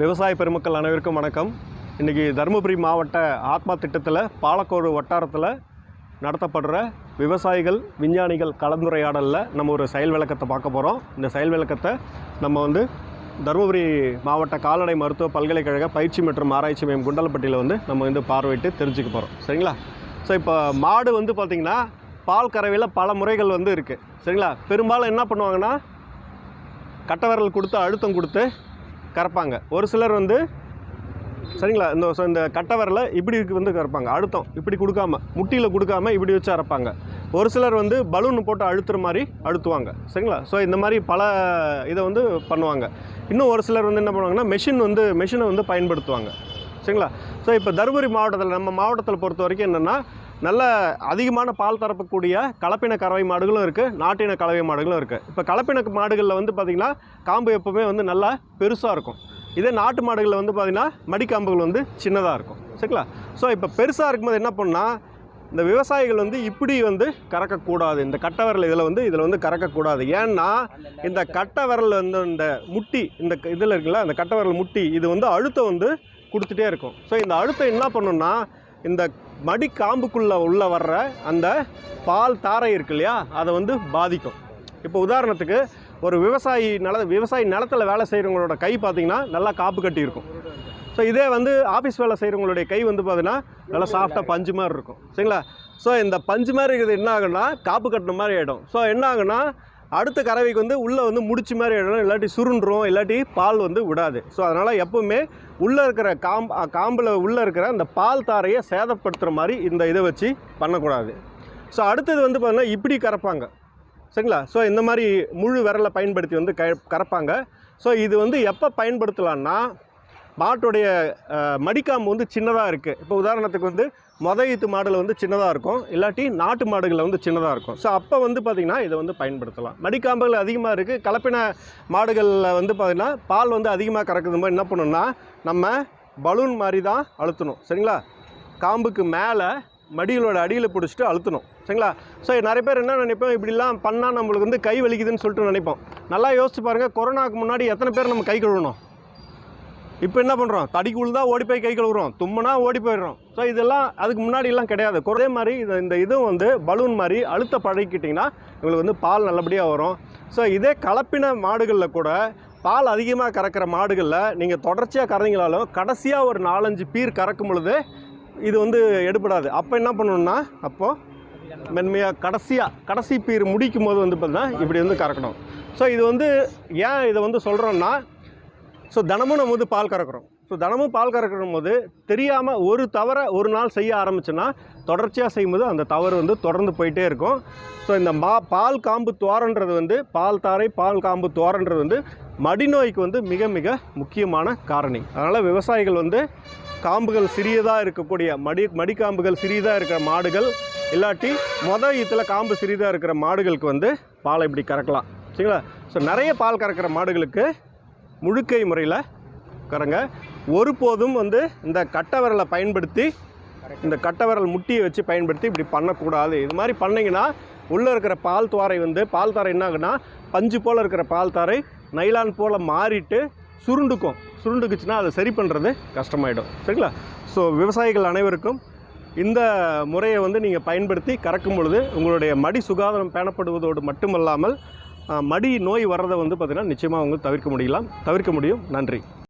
விவசாய பெருமக்கள் அனைவருக்கும் வணக்கம். இன்றைக்கி தருமபுரி மாவட்ட ஆத்மா திட்டத்தில் பாலக்கோடு வட்டாரத்தில் நடத்தப்படுற விவசாயிகள் விஞ்ஞானிகள் கலந்துரையாடலில் நம்ம ஒரு செயல் விளக்கத்தை பார்க்க போகிறோம் இந்த செயல் விளக்கத்தை நம்ம வந்து தருமபுரி மாவட்ட கால்நடை மருத்துவ பல்கலைக்கழக பயிற்சி மற்றும் ஆராய்ச்சி மையம் குண்டலப்பட்டியில் வந்து நம்ம வந்து பார்வையிட்டு தெரிஞ்சுக்க போகிறோம் சரிங்களா? ஸோ இப்போ மாடு வந்து பார்த்திங்கன்னா பால் கறவையில் பல முறைகள் வந்து இருக்குது சரிங்களா? பெரும்பாலும் என்ன பண்ணுவாங்கன்னா கட்டவரல் கொடுத்து அழுத்தம் கொடுத்து கறப்பாங்க. ஒரு சிலர் வந்து சரிங்களா? இந்த இந்த கட்டவரில் இப்படி வந்து கறப்பாங்க. அழுத்தம். இப்படி கொடுக்காம முட்டியில் கொடுக்காம இப்படி வச்சு அரைப்பாங்க. ஒரு சிலர் வந்து பலூன் போட்டு அழுத்துற மாதிரி அழுத்துவாங்க. சரிங்களா? ஸோ இந்த மாதிரி பல இதை வந்து பண்ணுவாங்க. இன்னும் ஒரு சிலர் வந்து என்ன பண்ணுவாங்கன்னா மெஷின் வந்து மெஷினை வந்து பயன்படுத்துவாங்க. சரிங்களா? ஸோ இப்போ தருமபுரி மாவட்டத்தில் நம்ம மாவட்டத்தில் பொறுத்த வரைக்கும் என்னென்னா நல்ல அதிகமான பால் தரப்பக்கூடிய கலப்பின கறவை மாடுகளும் இருக்குது நாட்டின கலவை மாடுகளும் இருக்குது இப்போ கலப்பின மாடுகளில் வந்து பார்த்திங்கன்னா காம்பு எப்போவுமே வந்து நல்லா பெருசாக இருக்கும். இதே நாட்டு மாடுகளில் வந்து பார்த்திங்கன்னா மடிக்காம்புகள் வந்து சின்னதாக இருக்கும். சரிங்களா? ஸோ இப்போ பெருசாக இருக்கும்போது என்ன பண்ணால் இந்த விவசாயிகள் வந்து இப்படி வந்து கறக்கக்கூடாது. இந்த கட்டை விரல் இதில் வந்து இதில் வந்து கறக்கக்கூடாது. ஏன்னா இந்த கட்டை விரல் வந்து இந்த முட்டி இந்த இதில் இருக்குல்ல அந்த கட்டை விரல் முட்டி இது வந்து அழுத்தம் வந்து கொடுத்துட்டே இருக்கும். ஸோ இந்த அழுத்தம் என்ன பண்ணுன்னா இந்த மடிக்காம்புக்குள்ளே உள்ளே வர்ற அந்த பால் தாரை இருக்கு இல்லையா அதை வந்து பாதிக்கும். இப்போ உதாரணத்துக்கு ஒரு விவசாயி நில விவசாயி நிலத்தில் வேலை செய்கிறவங்களோட கை பார்த்திங்கன்னா நல்லா காப்பு கட்டி இருக்கும். ஸோ இதே வந்து ஆஃபீஸ் வேலை செய்கிறவங்களுடைய கை வந்து பார்த்தீங்கன்னா நல்லா சாஃப்டாக பஞ்சு மாதிரி இருக்கும். சரிங்களா? ஸோ இந்த பஞ்சு மாதிரி இருக்கிறது என்ன ஆகுன்னா காப்பு கட்டின மாதிரி ஆகிடும் ஸோ என்ன ஆகுன்னா அடுத்த கறவைக்கு வந்து உள்ளே வந்து முடிச்சு மாதிரி இடம் இல்லாட்டி சுருண்டுரும் இல்லாட்டி பால் வந்து விடாது. ஸோ அதனால் எப்போவுமே உள்ளே இருக்கிற காம்பு காம்பில் உள்ளே இருக்கிற அந்த பால் தாரையை சேதப்படுத்துகிற மாதிரி இந்த இதை வச்சு பண்ணக்கூடாது. ஸோ அடுத்தது வந்து பார்த்தீங்கன்னா இப்படி கறப்பாங்க. சரிங்களா? ஸோ இந்த மாதிரி முழு விரலை பயன்படுத்தி வந்து க கறப்பாங்க. ஸோ இது வந்து எப்போ பயன்படுத்தலான்னா மாட்டுடைய மடிக்காம்பு வந்து சின்னதாக இருக்குது இப்போ உதாரணத்துக்கு வந்து மொத ஈத்து மாடில் வந்து சின்னதாக இருக்கும். இல்லாட்டி நாட்டு மாடுகளில் வந்து சின்னதாக இருக்கும். ஸோ அப்போ வந்து பார்த்திங்கன்னா இதை வந்து பயன்படுத்தலாம். மடிக்காம்புகள் அதிகமாக இருக்குது கலப்பின மாடுகளில் வந்து பார்த்திங்கன்னா பால் வந்து அதிகமாக கறக்குது. மாதிரி என்ன பண்ணணும்னா நம்ம பலூன் மாதிரி தான் அழுத்தணும். சரிங்களா? காம்புக்கு மேலே மடிகளோட அடியில் பிடிச்சிட்டு அழுத்தணும். சரிங்களா? ஸோ நிறைய பேர் என்ன நினைப்போம்? இப்படிலாம் பண்ணால் நம்மளுக்கு வந்து கை வலிக்குதுன்னு சொல்லிட்டு நினைப்போம். நல்லா யோசிச்சு பாருங்கள் கொரோனாவுக்கு முன்னாடி எத்தனை பேர் நம்ம கை கழுவணும்? இப்போ என்ன பண்ணுறோம் தடிக்கு தான் ஓடி போய் கை கழுவுறோம். தும்முனா ஓடி போயிடுறோம். ஸோ இதெல்லாம் அதுக்கு முன்னாடிலாம் கிடையாது. குறைய மாதிரி இது இந்த இதுவும் வந்து பலூன் மாதிரி அழுத்த பழகிக்கிட்டிங்கன்னா உங்களுக்கு வந்து பால் நல்லபடியாக வரும். ஸோ இதே கலப்பின மாடுகளில் கூட பால் அதிகமாக கறக்கிற மாடுகளில் நீங்கள் தொடர்ச்சியாக கறந்தீங்களாலும் கடைசியாக ஒரு நாலஞ்சு பீர் கறக்கும் பொழுது இது வந்து எடுபடாது. அப்போ என்ன பண்ணணும்னா அப்போது மென்மையாக கடைசியாக கடைசி பீர் முடிக்கும் போது வந்து பார்த்தீங்கன்னா இப்படி வந்து கறக்கணும். ஸோ இது வந்து ஏன் இதை வந்து சொல்கிறோன்னா ஸோ தினமும் நம்ம வந்து பால் கறக்கிறோம். ஸோ தினமும் பால் கறக்கிற போது தெரியாமல் ஒரு தவறை ஒரு நாள் செய்ய ஆரம்பிச்சோன்னா தொடர்ச்சியாக செய்யும்போது அந்த தவறு வந்து தொடர்ந்து போயிட்டே இருக்கும். ஸோ இந்த மா பால் காம்பு தோரன்றது வந்து பால் தாரை பால் காம்பு தோரன்றது வந்து மடிநோய்க்கு வந்து மிக மிக முக்கியமான காரணி. அதனால் விவசாயிகள் வந்து காம்புகள் சிறியதாக இருக்கக்கூடிய மடி மடிக்காம்புகள் சிறியதாக இருக்கிற மாடுகள் இல்லாட்டி மொத ஈத்தில் காம்பு சிறியதாக இருக்கிற மாடுகளுக்கு வந்து பாலை இப்படி கறக்கலாம். சரிங்களா? ஸோ நிறைய பால் கறக்கிற மாடுகளுக்கு முழுக்கை முறையில் கறங்க ஒருபோதும் வந்து இந்த கட்டை விரலை பயன்படுத்தி இந்த கட்டை விரல் முட்டியை வச்சு பயன்படுத்தி இப்படி பண்ணக்கூடாது. இது மாதிரி பண்ணிங்கன்னா உள்ளே இருக்கிற பால் துவாரை வந்து பால் தாரை என்ன ஆகுனா பஞ்சு போல் இருக்கிற பால் தாரை நைலான் போல் மாறிட்டு சுருண்டுக்கும். சுருண்டுக்குச்சுன்னா அதை சரி பண்ணுறது கஷ்டமாயிடும். சரிங்களா? ஸோ விவசாயிகள் அனைவருக்கும் இந்த முறையை வந்து நீங்கள் பயன்படுத்தி கறக்கும் பொழுது உங்களுடைய மடி சுகாதாரம் பேணப்படுவதோடு மட்டுமல்லாமல் மடி நோய் வர்றதை வந்து பார்த்திங்கன்னா நிச்சயமாக அவங்க தவிர்க்க முடியலாம். தவிர்க்க முடியும். நன்றி.